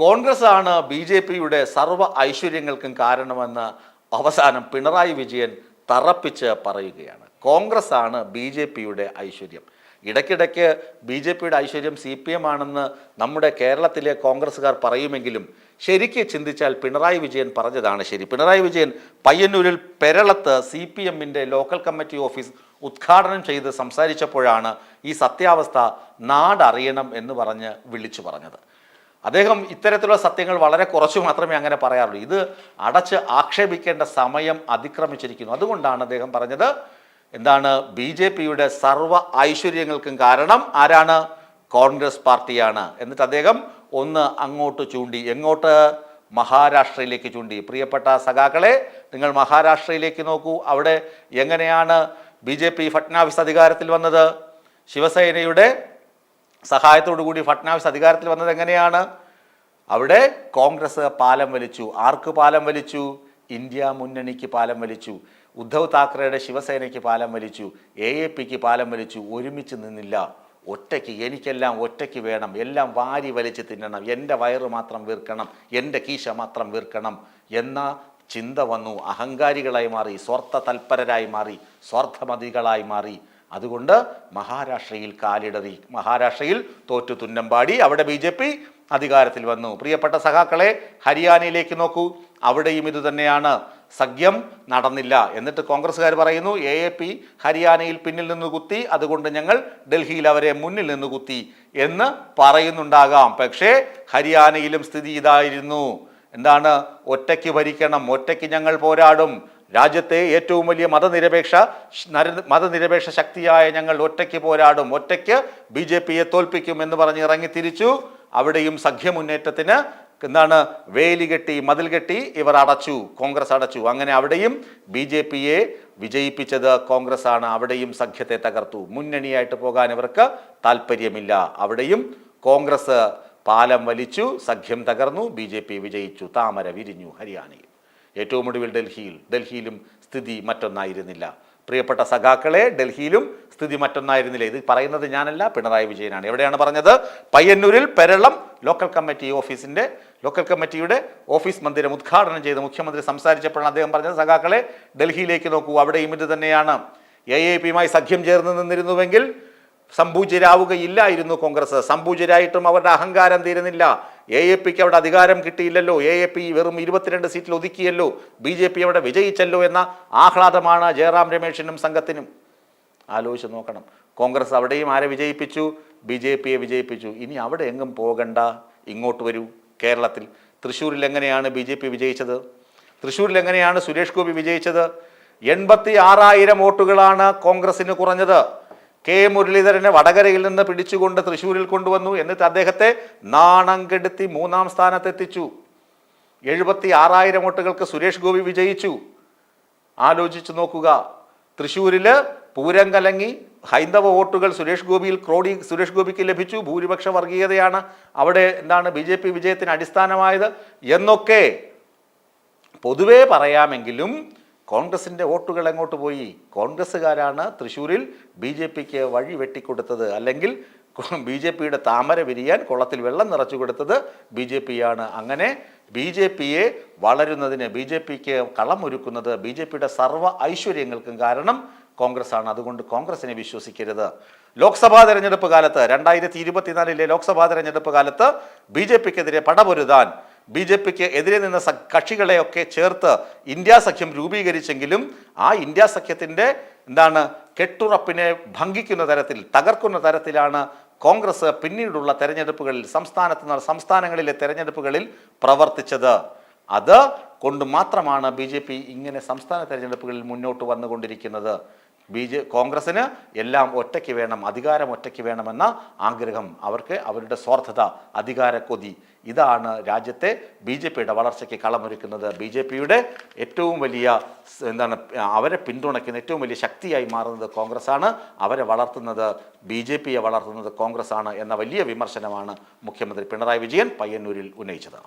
കോൺഗ്രസ് ആണ് B J പിയുടെ സർവ ഐശ്വര്യങ്ങൾക്കും കാരണമെന്ന് അവസാനം പിണറായി വിജയൻ തറപ്പിച്ച് പറയുകയാണ്. കോൺഗ്രസ് ആണ് ബി ജെ പിയുടെ ഐശ്വര്യം. ഇടയ്ക്കിടയ്ക്ക് ബി ജെ പിയുടെ ഐശ്വര്യം സി പി എം ആണെന്ന് നമ്മുടെ കേരളത്തിലെ കോൺഗ്രസ്സുകാർ പറയുമെങ്കിലും ശരിക്ക് ചിന്തിച്ചാൽ പിണറായി വിജയൻ പറഞ്ഞതാണ് ശരി. പിണറായി വിജയൻ പയ്യന്നൂരിൽ പെരളത്ത് സി പി എമ്മിന്റെ ലോക്കൽ കമ്മിറ്റി ഓഫീസ് ഉദ്ഘാടനം ചെയ്ത് സംസാരിച്ചപ്പോഴാണ് ഈ സത്യാവസ്ഥ നാടറിയണം എന്ന് പറഞ്ഞ് വിളിച്ചു പറഞ്ഞത്. അദ്ദേഹം ഇത്തരത്തിലുള്ള സത്യങ്ങൾ വളരെ കുറച്ച് മാത്രമേ അങ്ങനെ പറയാറുള്ളൂ. ഇത് അടച്ച് ആക്ഷേപിക്കേണ്ട സമയം അതിക്രമിച്ചിരിക്കുന്നു. അതുകൊണ്ടാണ് അദ്ദേഹം പറഞ്ഞത് എന്താണ് ബി ജെ പിയുടെ സർവ ഐശ്വര്യങ്ങൾക്കും കാരണം ആരാണ്? കോൺഗ്രസ് പാർട്ടിയാണ്. എന്നിട്ട് അദ്ദേഹം ഒന്ന് അങ്ങോട്ട് ചൂണ്ടി എങ്ങോട്ട്? മഹാരാഷ്ട്രയിലേക്ക് ചൂണ്ടി. പ്രിയപ്പെട്ട സഖാക്കളെ നിങ്ങൾ മഹാരാഷ്ട്രയിലേക്ക് നോക്കൂ. അവിടെ എങ്ങനെയാണ് ബി ജെ പി ഫട്നാവിസ് അധികാരത്തിൽ വന്നത്? ശിവസേനയുടെ സഹായത്തോടു കൂടി ഫട്നാവിസ് അധികാരത്തിൽ വന്നത് എങ്ങനെയാണ്? അവിടെ കോൺഗ്രസ് പാലം വലിച്ചു. ആർക്ക് പാലം വലിച്ചു? ഇന്ത്യ മുന്നണിക്ക് പാലം വലിച്ചു. ഉദ്ധവ് താക്കറെയുടെ ശിവസേനയ്ക്ക് പാലം വലിച്ചു. എ എ പിക്ക് പാലം വലിച്ചു. ഒരുമിച്ച് നിന്നില്ല. ഒറ്റയ്ക്ക് എനിക്കെല്ലാം ഒറ്റയ്ക്ക് വേണം. എല്ലാം വാരി വലിച്ച് തിന്നണം. എന്റെ വയറ് മാത്രം വീർക്കണം. എന്റെ കീശ മാത്രം വീർക്കണം എന്ന ചിന്ത വന്നു. അഹങ്കാരികളായി മാറി. സ്വാർത്ഥ തൽപരരായി മാറി. സ്വാർത്ഥമതികളായി മാറി. അതുകൊണ്ട് മഹാരാഷ്ട്രയിൽ കാലിടറി മഹാരാഷ്ട്രയിൽ തോറ്റു തുന്നമ്പാടി അവിടെ ബി ജെ പി അധികാരത്തിൽ വന്നു. പ്രിയപ്പെട്ട സഖാക്കളെ ഹരിയാനയിലേക്ക് നോക്കൂ. അവിടെയും ഇതുതന്നെയാണ് സഖ്യം നടന്നില്ല. എന്നിട്ട് കോൺഗ്രസ്സുകാർ പറയുന്നു എ എ പി ഹരിയാനയിൽ പിന്നിൽ നിന്ന് കുത്തി അതുകൊണ്ട് ഞങ്ങൾ ഡൽഹിയിൽ അവരെ മുന്നിൽ നിന്ന് കുത്തി എന്ന് പറയുന്നുണ്ടാകാം. പക്ഷേ ഹരിയാനയിലും സ്ഥിതി ഇതായിരുന്നു. എന്താണ്? ഒറ്റയ്ക്ക് ഭരിക്കണം ഒറ്റയ്ക്ക് ഞങ്ങൾ പോരാടും. രാജ്യത്തെ ഏറ്റവും വലിയ മതനിരപേക്ഷ നര- മതനിരപേക്ഷ ശക്തിയായ ഞങ്ങൾ ഒറ്റയ്ക്ക് പോരാടും ഒറ്റയ്ക്ക് ബി ജെ പിയെ തോൽപ്പിക്കും എന്ന് പറഞ്ഞ് ഇറങ്ങി തിരിച്ചു. അവിടെയും സഖ്യമുന്നേറ്റത്തിന് എന്താണ് വേലി കെട്ടി മതിൽ കെട്ടി ഇവർ അടച്ചു കോൺഗ്രസ് അടച്ചു. അങ്ങനെ അവിടെയും ബി ജെ പിയെ വിജയിപ്പിച്ചത് കോൺഗ്രസ് ആണ് അവിടെയും സഖ്യത്തെ തകർത്തു. മുന്നണിയായിട്ട് പോകാൻ ഇവർക്ക് താല്പര്യമില്ല അവിടെയും കോൺഗ്രസ് പാലം വലിച്ചു സഖ്യം തകർന്നു ബി ജെ പി വിജയിച്ചു. താമര വിരിഞ്ഞു ഹരിയാനയിൽ. ഏറ്റവും ഒടുവിൽ ഡൽഹിയിൽ ഡൽഹിയിലും സ്ഥിതി മറ്റൊന്നായിരുന്നില്ല. പ്രിയപ്പെട്ട സഖാക്കളെ ഡൽഹിയിലും സ്ഥിതി മറ്റൊന്നായിരുന്നില്ല. ഇത് പറയുന്നത് ഞാനല്ല പിണറായി വിജയനാണ്. എവിടെയാണ് പറഞ്ഞത്? പയ്യന്നൂരിൽ പെരളം ലോക്കൽ കമ്മിറ്റി ഓഫീസിന്റെ ലോക്കൽ കമ്മിറ്റിയുടെ ഓഫീസ് മന്ദിരം ഉദ്ഘാടനം ചെയ്ത് മുഖ്യമന്ത്രി സംസാരിച്ചപ്പോഴാണ് അദ്ദേഹം പറഞ്ഞത് സഖാക്കളെ ഡൽഹിയിലേക്ക് നോക്കൂ. അവിടെയും ഇത് തന്നെയാണ്. എ എ പിയുമായി സഖ്യം ചേർന്ന് നിന്നിരുന്നുവെങ്കിൽ സംഭൂജരാവുകയില്ലായിരുന്നു കോൺഗ്രസ്. സംഭൂജരായിട്ടും അവരുടെ അഹങ്കാരം തീരുന്നില്ല. എ എ പിക്ക് അവിടെ അധികാരം കിട്ടിയില്ലല്ലോ. എ എ പി വെറും ഇരുപത്തിരണ്ട് സീറ്റിൽ ഒതുക്കിയല്ലോ. ബി ജെ പി അവിടെ വിജയിച്ചല്ലോ എന്ന ആഹ്ലാദമാണ് ജയറാം രമേശിനും സംഘത്തിനും. ആലോചിച്ച് നോക്കണം. കോൺഗ്രസ് അവിടെയും ആരെ വിജയിപ്പിച്ചു? ബി ജെ പിയെ വിജയിപ്പിച്ചു. ഇനി അവിടെ എങ്ങും പോകണ്ട. ഇങ്ങോട്ട് വരൂ. കേരളത്തിൽ. തൃശ്ശൂരിൽ എങ്ങനെയാണ് ബി ജെ പി വിജയിച്ചത്? തൃശ്ശൂരിൽ എങ്ങനെയാണ് സുരേഷ് ഗോപി വിജയിച്ചത്? എൺപത്തി ആറായിരം വോട്ടുകളാണ് കോൺഗ്രസിന് കുറഞ്ഞത്. കെ മുരളീധരനെ വടകരയിൽ നിന്ന് പിടിച്ചുകൊണ്ട് തൃശ്ശൂരിൽ കൊണ്ടുവന്നു. എന്നിട്ട് അദ്ദേഹത്തെ നാണം കെടുത്തി മൂന്നാം സ്ഥാനത്തെത്തിച്ചു. എഴുപത്തി ആറായിരം വോട്ടുകൾക്ക് സുരേഷ് ഗോപി വിജയിച്ചു. ആലോചിച്ചു നോക്കുക. തൃശ്ശൂരിൽ പൂരം കലങ്ങി ഹൈന്ദവ വോട്ടുകൾ സുരേഷ് ഗോപിയിൽ ക്രോഡി സുരേഷ് ഗോപിക്ക് ലഭിച്ചു. ഭൂരിപക്ഷ വർഗീയതയാണ്. അവിടെ എന്താണ് ബി ജെ പി വിജയത്തിന് അടിസ്ഥാനമായത്? എന്നൊക്കെ പൊതുവേ പറയാമെങ്കിലും കോൺഗ്രസിന്റെ വോട്ടുകൾ എങ്ങോട്ട് പോയി? കോൺഗ്രസ്സുകാരാണ് തൃശ്ശൂരിൽ ബി ജെ പിക്ക് വഴി വെട്ടിക്കൊടുത്തത്. അല്ലെങ്കിൽ ബി ജെ പിയുടെ താമര വിരിയാൻ കുളത്തിൽ വെള്ളം നിറച്ചു കൊടുത്തത് ബി ജെ പി ആണ് അങ്ങനെ ബി ജെ പിയെ വളരുന്നതിന് ബി ജെ പിക്ക് കളമൊരുക്കുന്നത് ബി ജെ പിയുടെ സർവ ഐശ്വര്യങ്ങൾക്കും കാരണം കോൺഗ്രസ് ആണ് അതുകൊണ്ട് കോൺഗ്രസിനെ വിശ്വസിക്കരുത്. ലോക്സഭാ തെരഞ്ഞെടുപ്പ് കാലത്ത് രണ്ടായിരത്തി ഇരുപത്തിനാലിലെ ലോക്സഭാ തെരഞ്ഞെടുപ്പ് കാലത്ത് ബി ജെ പിക്കെതിരെ പടപൊരുതാൻ ബി ജെ പിക്ക് എതിരെ നിന്ന കക്ഷികളെയൊക്കെ ചേർത്ത് ഇന്ത്യ സഖ്യം രൂപീകരിച്ചെങ്കിലും ആ ഇന്ത്യ സഖ്യത്തിന്റെ എന്താണ് കെട്ടുറപ്പിനെ ഭംഗിക്കുന്ന തരത്തിൽ തകർക്കുന്ന തരത്തിലാണ് കോൺഗ്രസ് പിന്നീടുള്ള തെരഞ്ഞെടുപ്പുകളിൽ സംസ്ഥാനത്ത് സംസ്ഥാനങ്ങളിലെ തെരഞ്ഞെടുപ്പുകളിൽ പ്രവർത്തിച്ചത്. അത് കൊണ്ട് മാത്രമാണ് ബി ഇങ്ങനെ സംസ്ഥാന തെരഞ്ഞെടുപ്പുകളിൽ മുന്നോട്ട് വന്നുകൊണ്ടിരിക്കുന്നത്. ബി ജെ കോൺഗ്രസ്സിന് എല്ലാം ഒറ്റയ്ക്ക് വേണം അധികാരം ഒറ്റയ്ക്ക് വേണമെന്ന ആഗ്രഹം അവർക്ക് അവരുടെ സ്വാർത്ഥത അധികാര കൊതി. ഇതാണ് രാജ്യത്തെ ബി ജെ പിയുടെ വളർച്ചയ്ക്ക് കളമൊരുക്കുന്നത്. ബി ജെ പിയുടെ ഏറ്റവും വലിയ എന്താണ് അവരെ പിന്തുണയ്ക്കുന്ന ഏറ്റവും വലിയ ശക്തിയായി മാറുന്നത് കോൺഗ്രസ്സാണ്. അവരെ വളർത്തുന്നത് ബി ജെ പിയെ വളർത്തുന്നത് കോൺഗ്രസ്സാണ് എന്ന വലിയ വിമർശനമാണ് മുഖ്യമന്ത്രി പിണറായി വിജയൻ പയ്യന്നൂരിൽ ഉന്നയിച്ചത്.